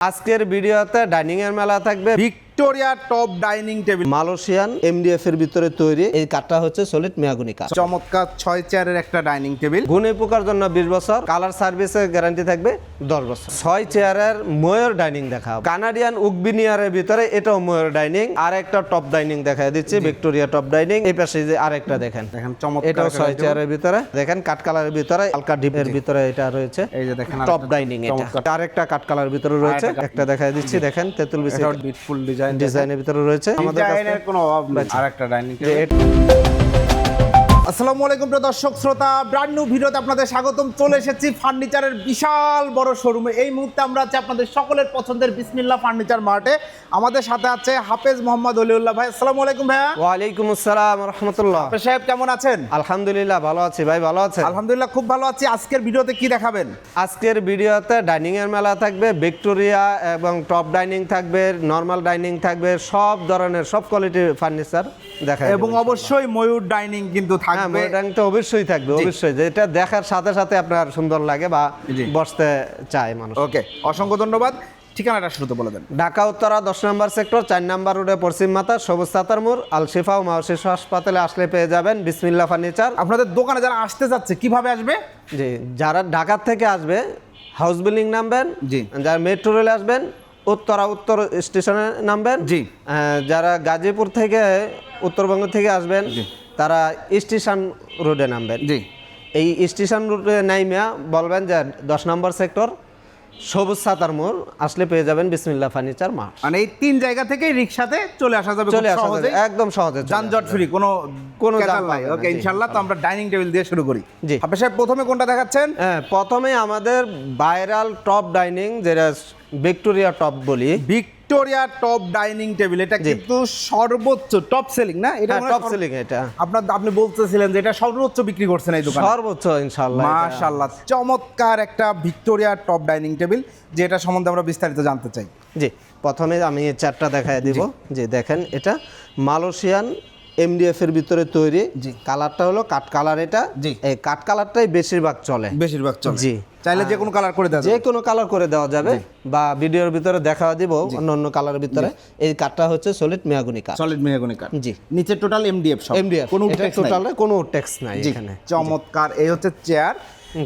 আজকের ভিডিওতে ডাইনিং এর মেলা থাকবে। Victoria top dining table. Malaysian MDF এর ভিতরে তৈরি এই কাঠটা হচ্ছে সলিড মিয়াগুনি কাঠ। চমৎকার ছয় চেয়ারের একটা ডাইনিং টেবিল। গুণে পোকার জন্য বিশ বছর কালার সার্ভিসের গ্যারান্টি থাকবে দশ বছর। ছয় চেয়ারের ময়ূর ডাইনিং দেখা কানাডিয়ান উকবিনিয়ারের ভিতরে এটাও ময়ূর ডাইনিং। আর একটা টপ ডাইনিং দেখা দিচ্ছে ভিক্টোরিয়া টপ ডাইনিং। এই পাশে যে আরেকটা দেখেন। দেখেন চমৎকার এটাও ছয়। চেয়ারের ভিতরে। দেখেন কাঠ কালারের ভিতরে হালকা ডিপের ভিতরে এটা রয়েছে। এই যে দেখেন টপ ডাইনিং এটা। চমৎকার। আরেকটা কাঠ কালার ভিতরে রয়েছে। একটা দেখা দিচ্ছি দেখেন তেতুল বিসি এটাও বিউটিফুল ডিজাইন। ডিজাইনের ভিতরে রয়েছে। আমাদের কাছে কোনো অভাব নেই। আরেকটা ডাইনিং আসসালামু আলাইকুম প্রিয় দর্শক শ্রোতা ব্র্যান্ড নিউ ভিডিওতে আপনাদের স্বাগতম। চলে এসেছি ফার্নিচারের বিশাল বড় শোরুমে এই মুহূর্তে আমরা আছি আপনাদের সকলের পছন্দের বিসমিল্লাহ ফার্নিচার মার্টে। আমাদের সাথে আছে হাফেজ মোহাম্মদ অলিউল্লাহ ভাই। আসসালামু আলাইকুম ভাইয়া। ওয়ালাইকুম আসসালাম রহমতুল্লাহ। হাফেজ সাহেব কেমন আছেন? আলহামদুলিল্লাহ ভালো আছি ভাই ভালো আছেন? আলহামদুলিল্লাহ খুব ভালো আছি। আজকের ভিডিওতে কি দেখাবেন? আজকের ভিডিওতে ডাইনিং এর মেলা থাকবে ভিক্টোরিয়া এবং টপ ডাইনিং থাকবে নর্মাল ডাইনিং থাকবে সব ধরনের সব কোয়ালিটির ফার্নিচার দেখা এবং অবশ্যই ময়ূর ডাইনিং কিন্তু হ্যাঁ ডাইনিং তো অবশ্যই থাকবে অবশ্যই। যেটা দেখার সাথে সাথে আপনার সুন্দর লাগে বা জি। বসতে চায় মানুষ। ওকে অসংখ্য ধন্যবাদ। ঠিকানাটা শুরুতে বলে দেন। ঢাকা উত্তরা দশ নম্বর সেক্টর চার নম্বর রোডে পশ্চিম মাথা সবুজ সাতার মোড় আল শিফা ও মাও হাসপাতালে আসলে পেয়ে যাবেন বিসমিল্লা ফার্নিচার। আপনাদের দোকানে যারা আসতে যাচ্ছে কীভাবে আসবে? জি যারা ঢাকা থেকে আসবে হাউস বিল্ডিং নামবেন জি। যারা মেট্রো রেলে আসবেন উত্তরা উত্তর স্টেশনে নামবেন জি। যারা গাজীপুর থেকে উত্তরবঙ্গ থেকে আসবেন তারা স্টেশন রোডে নামবেন। জি। এই স্টেশন রোডে নাইমিয়া বলবেন যে দশ নম্বর সেক্টর সবুজ সাতার মোড় আসলে পেয়ে যাবেন বিসমিল্লা ফার্নিচার মাঠ। মানে এই তিন জায়গা থেকে রিক্সাতে চলে আসা যাবে চলে আসা যাবে, একদম সহজে যানজট ফ্রি কোনো কোনো নাই। ওকে ইনশাআল্লাহ তো আমরা ডাইনিং টেবিল দিয়ে শুরু করি। জি। আপনার সাহেব প্রথমে কোনটা দেখাচ্ছেন? হ্যাঁ প্রথমে আমাদের ভাইরাল টপ ডাইনিং যেটা ভিক্টোরিয়া টপ বলি। ভিক্টোরিয়া টপ ডাইনিং টেবিল এটা। কিন্তু সর্বোচ্চ টপ সেলিং না এটা হয় টপ সর্ব- সিলিং এটা আপনার আপনি বলতেছিলেন যে এটা সর্বোচ্চ বিক্রি করছেন এই দোকানে সর্বোচ্চ ইনশাল্লাহ এটা। মাশাআল্লাহ চমৎকার একটা ভিক্টোরিয়া টপ ডাইনিং টেবিল যেটা সম্বন্ধে আমরা বিস্তারিত জানতে চাই জি প্রথমে আমি এই চারটা দেখায় দিব যে দেখেন এটা মালয়েশিয়ান এমডিএফ এর ভিতরে তৈরি জি। কালারটা হলো কাঠ কালার এটা। এই কাঠ কালারটাই বেশিরভাগ চলে বেশিরভাগ চলে জি। চাইলে যে কোনো কালার করে দেওয়া যে কোনো কালার করে দেওয়া যাবে বা ভিডিওর ভিতরে দেখা দিব অন্য অন্য কালারের ভিতরে। এই কাঠটা হচ্ছে সলিড মেয়াগুনি কাঠ সলিড মেহগনি কাঠ জি। নিচে টোটাল এমডিএফ সব। এমডিএফ কোনো text নাই। কোনো ট্যাক্স নাই এখানে। চমৎকার। এই হচ্ছে চেয়ার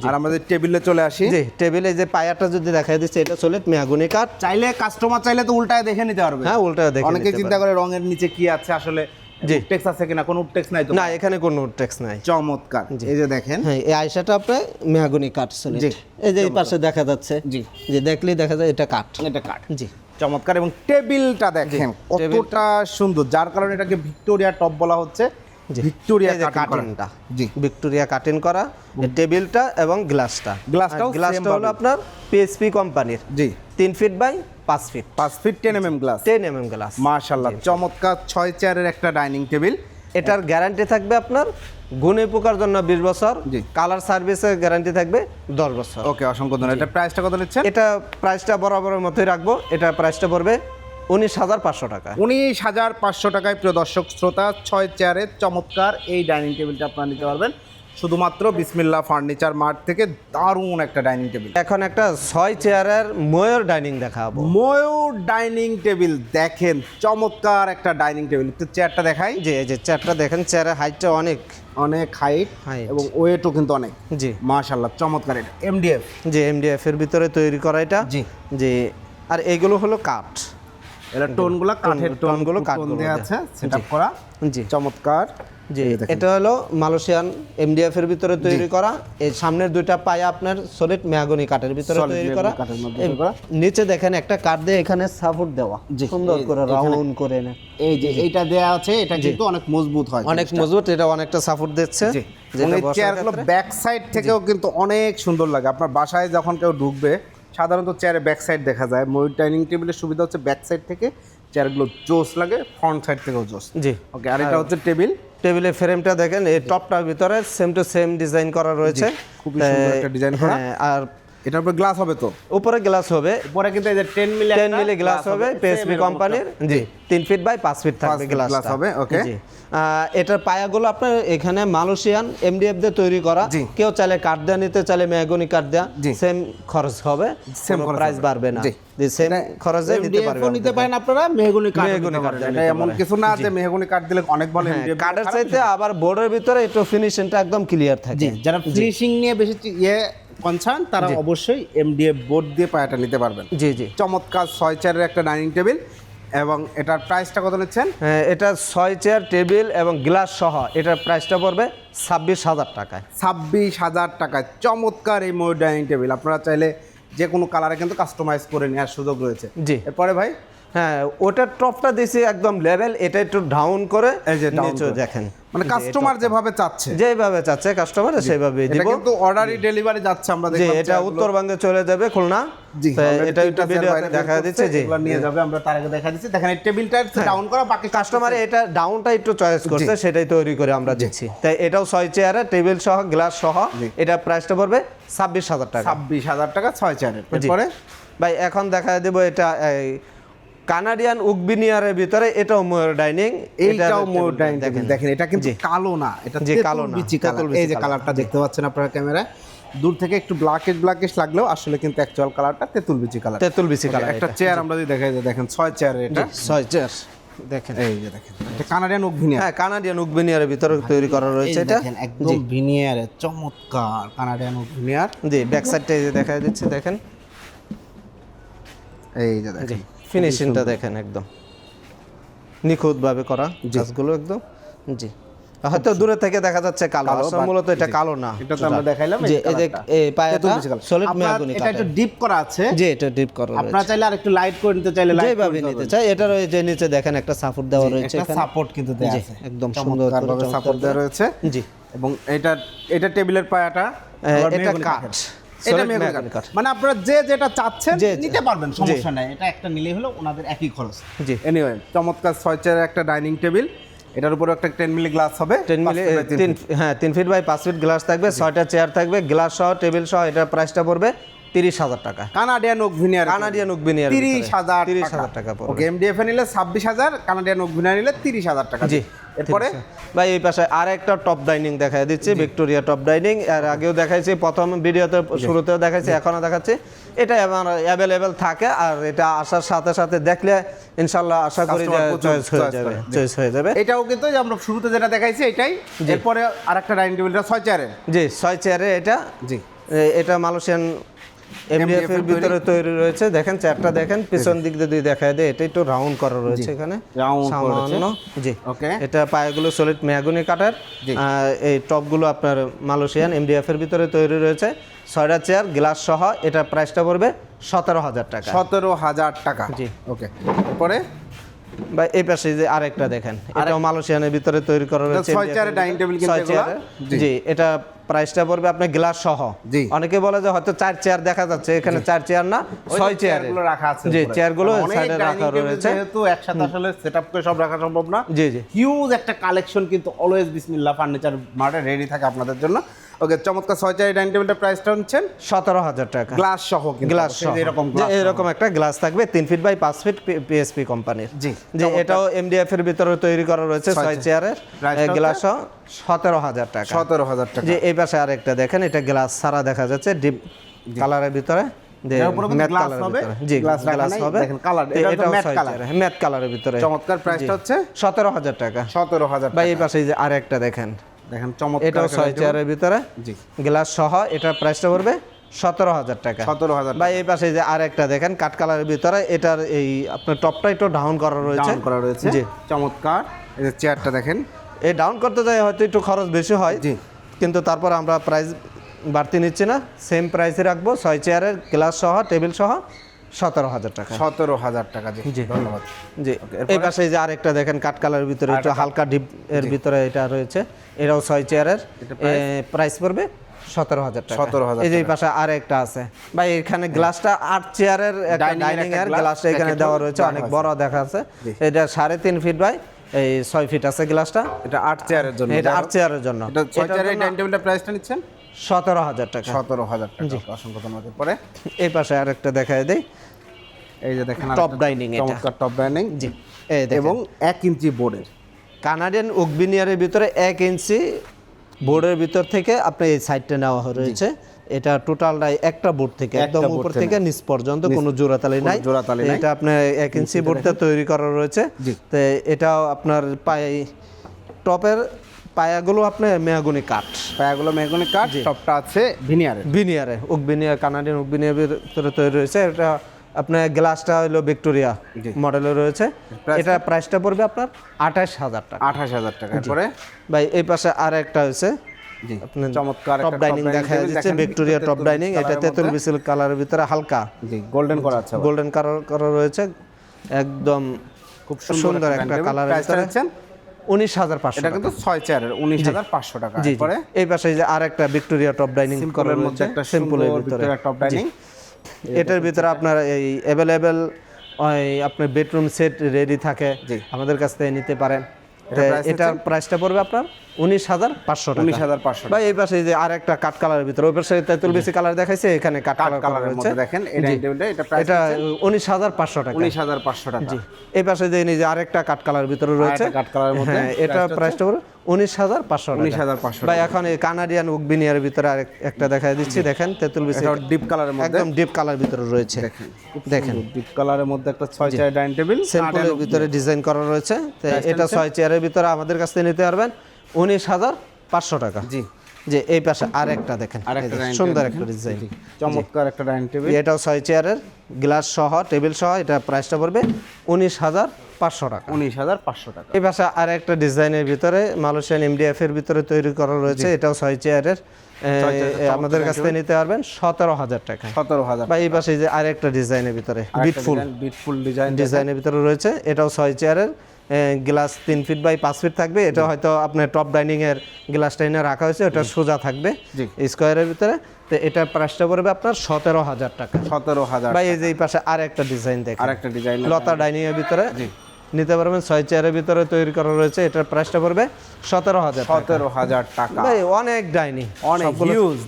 আর আমাদের টেবিলে চলে আসি। জি টেবিলে যে পায়াটা যদি দেখা দিচ্ছে এটা সলিড মেয়াগুনি কাঠ চাইলে কাস্টমার চাইলে তো উল্টায় দেখে নিতে পারবে। হ্যাঁ উল্টায় দেখে অনেকে চিন্তা করে রঙের নিচে কি আছে আসলে জি। টেক্স আছে কিনা কোনো টেক্স নাই তো? না এখানে কোনো টেক্স নাই। চমৎকার। এই যে দেখেন। হ্যাঁ এই আয়সাটা আপনার মেহাগুনি কাঠ সলিড। এই যে পাশে দেখা যাচ্ছে। জি। যে দেখলেই দেখা যায় এটা কাঠ। এটা কাঠ। জি। চমৎকার এবং টেবিলটা দেখেন কতটা সুন্দর। যার কারণে এটাকে ভিক্টোরিয়া টপ বলা হচ্ছে। ভিক্টোরিয়া। কাটিংটা জি। ভিক্টোরিয়া কাটিং করা টেবিলটা এবং গ্লাসটা গ্লাসটাও গ্লাসটা হলো আপনার পিএসপি কোম্পানির জি। তিন ফিট বাই পাঁচ ফিট পাঁচ feet ten M M glass ten M M glass মাশাল্লাহ চমৎকার ছয় চেয়ারের একটা ডাইনিং টেবিল এটার গ্যারান্টি থাকবে আপনার গুণে পোকার জন্য বিশ বছর জি। কালার সার্ভিসের গ্যারান্টি থাকবে দশ বছর। ওকে অসংখ্য ধন্যবাদ। এটা প্রাইসটা কত নিচ্ছেন? এটা প্রাইসটা বরাবরের মতোই রাখব। এটা প্রাইসটা পড়বে উনিশ হাজার পাঁচশো টাকা। উনিশ হাজার পাঁচশো টাকায় প্রিয় দর্শক শ্রোতা ছয় চেয়ারের চমৎকার এই ডাইনিং টেবিলটা আপনারা নিতে পারবেন। শুধুমাত্র বিসমিল্লা ফার্নিচার মার্ট থেকে দারুণ একটা ডাইনিং টেবিল। এখন একটা ছয় চেয়ারের ময়ূর ডাইনিং দেখাবো। ময়ূর ডাইনিং টেবিল দেখেন চমৎকার একটা ডাইনিং টেবিল। একটু চেয়ারটা দেখাই। যে এই যে চেয়ারটা দেখেন চেয়ারের হাইটটা অনেক। অনেক হাইট। এবং ওয়েটও কিন্তু অনেক। জি। মাশাল্লাহ চমৎকার এটা। এমডিএফ। যে এমডিএফ এর ভিতরে তৈরি করা এটা। জি। যে আর এগুলো হলো কাঠ। এটা টোনগুলো কাঠের টোনগুলো টোন দেওয়া। আছে সেটআপ করা। জি। চমৎকার। জি এটা হলো মালয়েশিয়ান এমডিএফ এর ভিতরে তৈরি করা। এই সামনের দুইটা পায়া আপনার সলিড মেহাগনি কাঠের ভিতরে তৈরি করা। নিচে দেখেন একটা কাঠ দিয়ে এখানে সাপোর্ট দেওয়া। সুন্দর করে রাউন্ড করে না। এই যে এইটা দেয়া আছে এটা কিন্তু অনেক মজবুত হয় অনেক মজবুত এটা অনেকটা সাপোর্ট দিচ্ছে। চেয়ারগুলো ব্যাক সাইড থেকেও কিন্তু অনেক সুন্দর লাগে। আপনার বাসায় যখন কেউ ঢুকবে সাধারণত চেয়ারে ব্যাক সাইড দেখা যায়। ময়ূর ডাইনিং টেবিলের সুবিধা হচ্ছে ব্যাক সাইড থেকে চেয়ারগুলো জোস লাগে ফ্রন্ট সাইড থেকেও জোস। জি। ওকে আর এটা হচ্ছে টেবিল টেবিলের ফ্রেমটা দেখেন এই টপটার ভিতরে সেম টু সেম ডিজাইন করা রয়েছে। খুবই সুন্দর একটা ডিজাইন করা। হ্যাঁ, আর এটার উপরে গ্লাস হবে তো? উপরে গ্লাস হবে। উপরে কিন্তু এই যে 10 মিলি টেন মিলি গ্লাস হবে পিএসপি কোম্পানির জি তিন ফিট বাই পাঁচ ফিট থাকবে গ্লাস হবে. জি। এটার পায়াগুলো আপনার এখানে মালয়েশিয়ান এমডিএফ দিয়ে তৈরি করা। কেউ চাইলে কাঠ দেওয়া নিতে চাইলে মেহগনি কাঠ দেওয়া জি। সেম খরচ হবে। খরচ প্রাইস বাড়বে না। জি। জি সেম খরচে নিতে MDF নিতে পারেন আপনারা মেহগনি কাঠ মেহগনি কাঠ এটা এমন কিছু না যে মেহগনি কাঠ দিলে অনেক বলে হ্যাঁ, কাঠের চাইতে আবার বোর্ডের ভিতরে একটু ফিনিশিংটা একদম ক্লিয়ার থাকে। জি যারা ফিনিশিং নিয়ে বেশি ইয়ে কনসার্ন তারা অবশ্যই এমডিএফ বোর্ড দিয়ে পায়াটা নিতে পারবেন। জি জি। চমৎকার ছয় চেয়ারের একটা ডাইনিং টেবিল এবং এটার প্রাইসটা কত নিচ্ছেন? হ্যাঁ, এটা ছয় চেয়ার টেবিল এবং গ্লাস সহ এটার প্রাইসটা পড়বে ছাব্বিশ হাজার টাকায়। ছাব্বিশ হাজার টাকায়। চমৎকার এই ময়ূর ডাইনিং টেবিল। আপনারা চাইলে যে কোনো কালারে কিন্তু কাস্টমাইজ করে নেওয়ার সুযোগ রয়েছে। জি। এরপরে ভাই হ্যাঁ ওটার টপটা দিছি একদম লেভেল এটা একটু ডাউন করে এই যে নিচেও দেখেন। মানে কাস্টমার যেভাবে চাচ্ছে। এটা- যেভাবে চাচ্ছে কাস্টমার সেভাবে এটা দিব। কিন্তু অর্ডারই ডেলিভারি যাচ্ছে আমরা যে দেখলাম এটা উত্তরবঙ্গে চলে যাবে খুলনা। জি এটা চেয়ার ভিডিওতে দেখা দিচ্ছে জি। এগুলো নিয়ে যাবে আমরা তার আগে দেখা দিচ্ছি। দেখেন এই টেবিলটা ডাউন করা বাকি কাস্টমার এটা ডাউনটা একটু চয়েস করছে সেটাই তৈরি করে আমরা দিচ্ছি। তাই এটাও ছয় চেয়ারে টেবিল সহ গ্লাস সহ এটা প্রাইসটা পড়বে ছাব্বিশ হাজার টাকা। ছাব্বিশ হাজার টাকা ছয় চেয়ারের। এরপরে? ভাই এখন দেখা দেবো এটা কানাডিয়ান উকবিনিয়ারের ভিতরে এটাও ময়ূর ডাইনিং। এইটাও মোর ডাইনিং। দেখেন। এটা কিন্তু। কালো না এটা যে কালো না, এই যে কালারটা দেখতে পাচ্ছেন আপনারা ক্যামেরায়? দূর থেকে একটু ব্ল্যাকিশ ব্ল্যাকিশ লাগলেও আসলে কিন্তু অ্যাকচুয়াল কালারটা তেঁতুল বিচি কালার তেঁতুল বিচি কালার একটা চেয়ার আমরা যদি দেখাই দেখেন ছয় চেয়ার এটা। ছয় চেয়ার দেখেন। এই যে দেখেন এটা কানাডিয়ান উকভিনিয়ার হ্যাঁ কানাডিয়ান উকবিনিয়ারের ভিতরে তৈরি করা রয়েছে এটা। দেখেন একদম ভিনিয়ারে চমৎকার কানাডিয়ান উকভিনিয়ার জি ব্যাক সাইডটা এই যে দেখা দিচ্ছে দেখেন। এই যে দেখেন। ফিনিশিংটা দেখেন একদম। নিখুঁতভাবে করা কাজগুলো একদম। জি। হয়তো দূরে থেকে দেখা যাচ্ছে কালো আসলে মূলত এটা কালো না। এটা তো আমরা দেখাইলাম জি এই যে এই পায়াটা সলিড মেয়াগুনি এটা একটু ডিপ করা আছে। জি এটা ডিপ করা রয়েছে। আপনারা চাইলে আর একটু লাইট করে নিতে চাইলে লাইট যেভাবে নিতে চাই এটার ওই যে নিচে দেখেন একটা সাপোর্ট দেওয়া রয়েছে একটা এখানে। সাপোর্ট কিন্তু দেয়া আছে। একদম সুন্দর করে সাপোর্ট দেওয়া রয়েছে। জি। এবং এটা এটা টেবিলের পায়াটা এটা মেহগনি কাঠ। এটা মেহগনি কাঠ। মানে আপনারা যে যেটা চাচ্ছেন নিতে পারবেন সমস্যা নাই। এটা একটা নিলেই হলো ওনাদের একই খরচ। জি। এনিওয়ে চমৎকার ছয় চেয়ারের একটা ডাইনিং টেবিল এটার উপরে একটা টেন মিলি গ্লাস হবে। টেন মিলি বাই তিন। হ্যাঁ তিন ফিট বাই পাঁচ ফিট গ্লাস থাকবে ছয়টা চেয়ার থাকবে গ্লাস সহ টেবিল সহ এটার প্রাইসটা পড়বে তিরিশ হাজার টাকা। Canadian oak veneer Canadian oak veneer তিরিশ হাজার তিরিশ হাজার টাকা। পড়বে। এমডিএফ নিলে ছাব্বিশ হাজার কানাডিয়ান ওক ভিনিয়ার নিলে তিরিশ হাজার টাকা। জি। এরপরে ভাই এই পাশে আর একটা টপ ডাইনিং দেখা দিচ্ছি ভিক্টোরিয়া টপ ডাইনিং এর আগেও দেখাইছি প্রথম ভিডিওতে শুরুতেও দেখাইছি এখনও দেখাচ্ছি। এটা আমার অ্যাভেলেবেল থাকে আর এটা আসার সাথে সাথে দেখলে ইনশাল্লাহ আশা করি যে চয়েস হয়ে যাবে চয়েস হয়ে যাবে। এটাও কিন্তু যে আমরা শুরুতে যেটা দেখাইছি এটাই। এরপরে আর একটা ডাইনিং টেবিলটা ছয় চেয়ারের জি ছয় চেয়ারে এটা। জি। এটা মালয়েশিয়ান এমডিএফ এর ভিতরে তৈরি। রয়েছে। দেখেন চারটা দেখেন পিছন দিক দিয়ে দুই দেখায় দেয়। এটা একটু রাউন্ড করা রয়েছে এখানে। রাউন্ড। সামান্য। জি। ওকে এটা পায়েগুলো সলিড মেয়াগুনি কাটার এই টপগুলো আপনার মালয়েশিয়ান এমডিএফ এর ভিতরে তৈরি রয়েছে। ছয়টা চেয়ার গ্লাস সহ। এটা প্রাইসটা পড়বে সতেরো হাজার টাকা। সতেরো হাজার টাকা। জি। ওকে এরপরে বা এই পাশে যে আরেকটা দেখেন এটাও মালয়েশিয়ানের ভিতরে তৈরি করা রয়েছে। ছয় কিন্তু। জি। এটা প্রাইসটা পড়বে আপনার গ্লাস সহ। অনেকে বলে যে হয়তো চার চেয়ার দেখা যাচ্ছে এখানে চার চেয়ার না ছয় চেয়ার। রাখা আছে জি। চেয়ারগুলো সাইডে রাখা রয়েছে। যেহেতু একসাথে আসলে সেটআপ করে সব রাখা সম্ভব না। জি জি। হিউজ একটা কালেকশন কিন্তু অলওয়েজ বিসমিল্লাহ ফার্নিচার মার্টে রেডি থাকে আপনাদের জন্য। ওকে চমৎকার ছয় চেয়ারের ডাইনিং টেবিলটা প্রাইসটা হচ্ছেন সতেরো হাজার টাকা। গ্লাস সহ গ্লাস সহ। এরকম। এরকম একটা গ্লাস থাকবে তিন ফিট বাই পাঁচ ফিট পিএসপি কোম্পানির। জি যে এটাও এমডিএফ এর ভিতরে তৈরি করা রয়েছে ছয় চেয়ারের গ্লাস সহ সতেরো হাজার টাকা। সতেরো হাজার টাকা। যে এই পাশে আরেকটা দেখেন এটা গ্লাস ছাড়া দেখা যাচ্ছে ডিপ কালারের ভিতরে। হচ্ছে সতেরো হাজার টাকা। সতেরো হাজার বা এই পাশে যে আরেকটা দেখেন দেখেন চমৎকার এটাও ছয় চেয়ারের ভিতরে। জি। গ্লাস সহ এটার প্রাইসটা পড়বে সতেরো হাজার টাকা। সতেরো হাজার বা এই পাশে যে আরেকটা দেখেন কাঠ কালারের ভিতরে এটার এই আপনার টপটা একটু ডাউন করা রয়েছে। ডাউন করা রয়েছে। জি। চমৎকার। এই যে চেয়ারটা দেখেন। এই ডাউন করতে যাই হয়তো একটু খরচ বেশি হয় জি। কিন্তু তারপর আমরা প্রাইস বাড়তি নিচ্ছি না। সেম প্রাইসে রাখব ছয় চেয়ারের গ্লাস সহ টেবিল সহ। সতেরো হাজার টাকা। সতেরো হাজার টাকা জি। ধন্যবাদ। জি এই পাশে যে আরেকটা দেখেন কাঠ কালারের ভিতরে একটু হালকা ডিপ এর ভিতরে এটা রয়েছে। এটাও ছয় চেয়ারের। প্রাইস পড়বে সতেরো হাজার টাকা। 17,000 এই যে পাশে আরেকটা আছে। ভাই এখানে গ্লাসটা আট চেয়ারের একটা ডাইনিং এর গ্লাসটা এখানে দেওয়া রয়েছে অনেক বড় দেখা আছে। এটা সাড়ে তিন ফিট বাই এই ছয় ফিট আছে গ্লাসটা। এটা আট চেয়ারের জন্য। এটা আট চেয়ারের জন্য। এটা ছয় চেয়ারের ডাইনিং টেবিলটা প্রাইসটা নিচ্ছেন? সতেরো হাজার টাকা। সতেরো হাজার টাকা। অসংখ্য ধন্যবাদ পরে এই পাশে আরেকটা দেখায় দেই। এই যে দেখেন dining এটা। চমৎকার টপ ডাইনিং জি। এবং এক ইঞ্চি বোর্ডের কানাডিয়ান উকবিনিয়ারের ভিতরে এক ইঞ্চি বোর্ডের ভিতর থেকে আপনি এই সাইডটা নেওয়া রয়েছে। এটা টোটালটাই একটা বোর্ড থেকে একদম উপর থেকে। নিচ পর্যন্ত কোনো জোড়াতালি নাই। জোড়াতালি এটা আপনার এক ইঞ্চি বোর্ডটা তৈরি করা রয়েছে। তো এটাও আপনার পায়ে টপের পায়াগুলো আপনার মেয়াগুনি কাঠ। পায়াগুলো মেগুনি কাঠ টপটা আছে ভিনিয়ারের। বিনিয়ারে উকবিনিয়ার কানাডিয়ান উকবিনিয়ার ভিতরে তৈরি রয়েছে। এটা আপনার গ্লাসটা হলো ভিক্টোরিয়া। মডেলে রয়েছে। এটা প্রাইসটা পড়বে আপনার আঠাশ হাজার টাকা। আঠাশ হাজার টাকা। পরে ভাই এই পাশে আর একটা হয়েছে চমৎকার টপ ডাইনিং দেখা যাচ্ছে ভিক্টোরিয়া টপ ডাইনিং এটা বিসিল কালারের ভিতরে হালকা। গোল্ডেন করা আছে গোল্ডেন কালার করা রয়েছে। একদম খুব সুন্দর একটা দিচ্ছেন? উনিশ হাজার পাঁচশো এটা কিন্তু ছয় চেয়ারের উনিশ হাজার পাঁচশো টাকা। জি। পরে এই পাশে যে আর একটা ভিক্টোরিয়া টপ ডাইনিং করার মধ্যে একটা সিম্পলের ভিতরে। Top dining. এটার ভিতরে আপনার এই অ্যাভেলেবেল আপনার বেডরুম সেট রেডি থাকে। আমাদের কাছ থেকে নিতে পারেন। এটার প্রাইসটা পড়বে আপনার উনিশ হাজার পাঁচশো উনিশ হাজার পাঁচশো বা এই পাশে যে আর একটা কাঠ কালারের ভিতরে ওই পাশে তেঁতুল বেশি কালার দেখাইছে এখানে কাঠ কালার কালার হচ্ছে দেখেন এটা উনিশ হাজার পাঁচশো টাকা। উনিশ হাজার পাঁচশো টাকা। জি। এই পাশে যে এই যে আরেকটা কাঠ কালার ভিতরে রয়েছে কাঠ কালারের মধ্যে হ্যাঁ এটা প্রাইসটা পড়বে। উনিশ হাজার পাঁচশো টাকা। 19,500 ভাই এখন এই কানাডিয়ান উকবিনিয়ার ভিতরে আরেক একটা দেখাই দিচ্ছি। দেখেন। তেঁতুল বেশি ডিপ কালারের মধ্যে। একদম ডিপ কালার ভিতরে রয়েছে। দেখেন দেখেন। ডিপ কালারের মধ্যে একটা ছয় চেয়ার ডাইনিং টেবিল সিম্পলের ভিতরে ডিজাইন করা রয়েছে। তো এটা ছয় চেয়ারের ভিতরে আমাদের কাছ থেকে নিতে পারবেন। উনিশ হাজার পাঁচশো টাকা। জি। যে এই পাশে আরেকটা দেখেন। আর একটা ডাইনিং সুন্দর একটা ডিজাইন চমৎকার একটা ডাইনিং টেবিল এটাও ছয় চেয়ারের গ্লাস সহ টেবিল সহ এটা প্রাইসটা পড়বে উনিশ হাজার পাঁচশো টাকা। উনিশ হাজার পাঁচশো টাকা। এই পাশে আর একটা ডিজাইনের ভিতরে মালয়েশিয়ান এমডিএফ এর ভিতরে তৈরি করা রয়েছে এটাও ছয় চেয়ারের। আমাদের কাছ থেকে নিতে পারবেন সতেরো হাজার টাকা। সতেরো হাজার বা এই পাশে যে আরেকটা ডিজাইনের ভিতরে বিটফুল বিটফুল ডিজাইন ডিজাইনের ভিতরে রয়েছে এটাও ছয় চেয়ারের। গ্লাস তিন ফিট বাই পাঁচ ফিট থাকবে এটা হয়তো আপনার টপ ডাইনিং এর গ্লাসটা এনে রাখা হয়েছে ওটা সোজা থাকবে স্কোয়ারের ভিতরে। তো এটার প্রাইসটা পড়বে আপনার সতেরো হাজার টাকা। সতেরো হাজার বা এই যে এই পাশে আর একটা ডিজাইন দেখেন। আর একটা ডিজাইন। লতা ডাইনিং এর ভিতরে নিতে পারবেন। ছয় চেয়ারের ভিতরে তৈরি করা রয়েছে। এটার প্রাইসটা পড়বে সতেরো হাজার টাকা। সতেরো হাজার টাকা। ভাই অনেক ডাইনিং। অনেক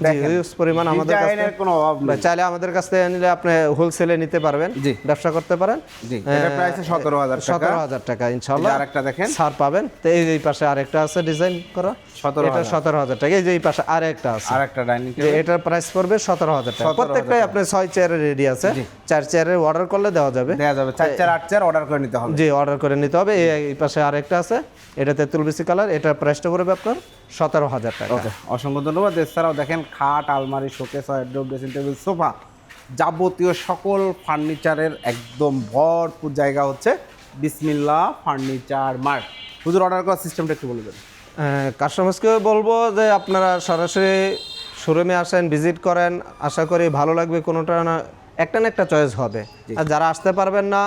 দেখেন। হিউজ পরিমাণ আমাদের কাছে কোনো অভাব নেই। চাইলে আমাদের কাছ থেকে নিলে আপনি হোলসেলে নিতে পারবেন। জি। ব্যবসা করতে পারেন। জি এটা প্রাইস সতেরো হাজার টাকা। সতেরো হাজার টাকা ইনশাল্লাহ আর একটা দেখেন। ছাড় পাবেন। তো এই যে এই পাশে আরেকটা আছে ডিজাইন করা। 17,000 এটা সতেরো হাজার টাকা। এই যে এই পাশে আরেকটা আছে। আর একটা ডাইনিং এটার প্রাইস পড়বে সতেরো হাজার টাকা। প্রত্যেকটাই আপনার ছয় চেয়ারের রেডি আছে। চার চেয়ারের অর্ডার করলে দেওয়া যাবে। দেওয়া যাবে। চার চার আট চেয়ার অর্ডার করে নিতে হবে। জি অর্ডার করে নিতে হবে। এই পাশে আরেকটা আছে। এটা তেঁতুল বিসি কালার এটার প্রাইসটা পড়বে আপনার সতেরো হাজার টাকা। ওকে অসংখ্য ধন্যবাদ। এছাড়াও দেখেন খাট আলমারি শোকেস ড্রেসিং টেবিল সোফা যাবতীয় সকল ফার্নিচারের একদম ভরপুর জায়গা হচ্ছে বিসমিল্লা ফার্নিচার মার্ট। হুজুর অর্ডার করার সিস্টেমটা একটু বলে বলবেন কাস্টমার্সকে বলব যে আপনারা সরাসরি শোরুমে আসেন ভিজিট করেন। আশা করি ভালো লাগবে কোনোটা না একটা না একটা চয়েস হবে। আর যারা আসতে পারবেন না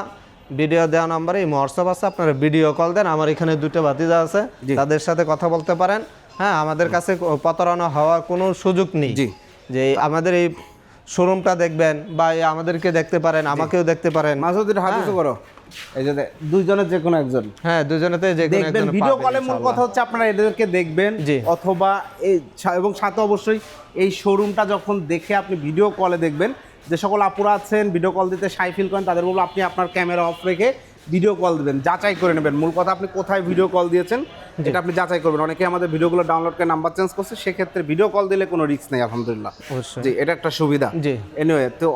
ভিডিও দেওয়া নাম্বারে এই হোয়াটসঅ্যাপ আছে আপনারা ভিডিও কল দেন আমার এখানে দুটো বাতিজা আছে তাদের সাথে কথা বলতে পারেন। হ্যাঁ আমাদের কাছে প্রতারণা হওয়ার কোনো সুযোগ নেই। যে আমাদের এই শোরুমটা দেখবেন বা আমাদেরকে দেখতে পারেন আমাকেও দেখতে পারেন। মাসুদের উঁচু করো। এই যে দুইজনের যে কোনো একজন। হ্যাঁ যে কোনো ভিডিও কলে মূল কথা হচ্ছে আপনারা এদেরকে দেখবেন। অথবা এই এবং সাথে অবশ্যই এই শোরুমটা যখন দেখে আপনি ভিডিও কলে দেখবেন যে সকল আপুরা আছেন ভিডিও কল দিতে সাই ফিল করেন তাদের বলব আপনি আপনার ক্যামেরা অফ রেখে ভিডিও কল দিবেন যাচাই করে নেবেন। মূল কথা আপনি কোথায় ভিডিও কল দিয়েছেন এটা আপনি যাচাই করবেন। অনেকে আমাদের ভিডিওগুলো ডাউনলোড করে নাম্বার চেঞ্জ করছে সেক্ষেত্রে ভিডিও কল দিলে কোনো রিস্ক নেই আলহামদুলিল্লাহ। জি এটা একটা সুবিধা। জি। এনিওয়ে তো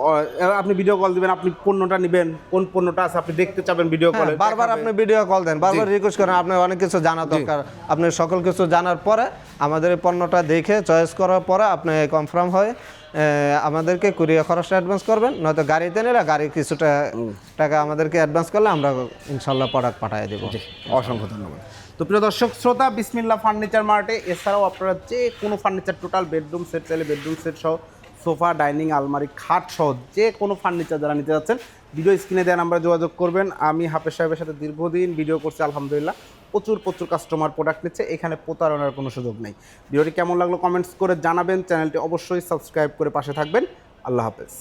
আপনি ভিডিও কল দিবেন আপনি পণ্যটা নেবেন কোন পণ্যটা আছে আপনি দেখতে চাবেন ভিডিও কল বারবার আপনি ভিডিও কল দেন বারবার রিকোয়েস্ট করেন আপনার অনেক কিছু জানা দরকার। আপনি সকল কিছু জানার পরে আমাদের পণ্যটা দেখে চয়েস করার পরে আপনি কনফার্ম হয়ে। আমাদেরকে কুরিয়ার খরচটা অ্যাডভান্স করবেন নয়তো গাড়িতে নিলে গাড়ির কিছুটা টাকা আমাদেরকে অ্যাডভান্স করলে আমরা ইনশাল্লাহ প্রোডাক্ট পাঠিয়ে দেবো। অসংখ্য ধন্যবাদ। তো প্রিয় দর্শক শ্রোতা বিসমিল্লা ফার্নিচার মার্টে এছাড়াও আপনারা যে কোনো ফার্নিচার টোটাল বেডরুম সেট চাইলে বেডরুম সেট সহ সোফা ডাইনিং আলমারি খাট সহ যে কোনো ফার্নিচার যারা নিতে যাচ্ছেন ভিডিও স্ক্রিনে দেওয়া নাম্বারে যোগাযোগ করবেন। আমি হাফেজ সাহেবের সাথে দীর্ঘদিন ভিডিও করছি, আলহামদুলিল্লাহ। প্রচুর প্রচুর কাস্টমার প্রোডাক্ট নিচ্ছে, এখানে প্রতারণার কোনো সুযোগ নেই। ভিডিওটি কেমন লাগল কমেন্টস করে জানাবেন। চ্যানেলটি অবশ্যই সাবস্ক্রাইব করে পাশে থাকবেন। আল্লাহ হাফেজ।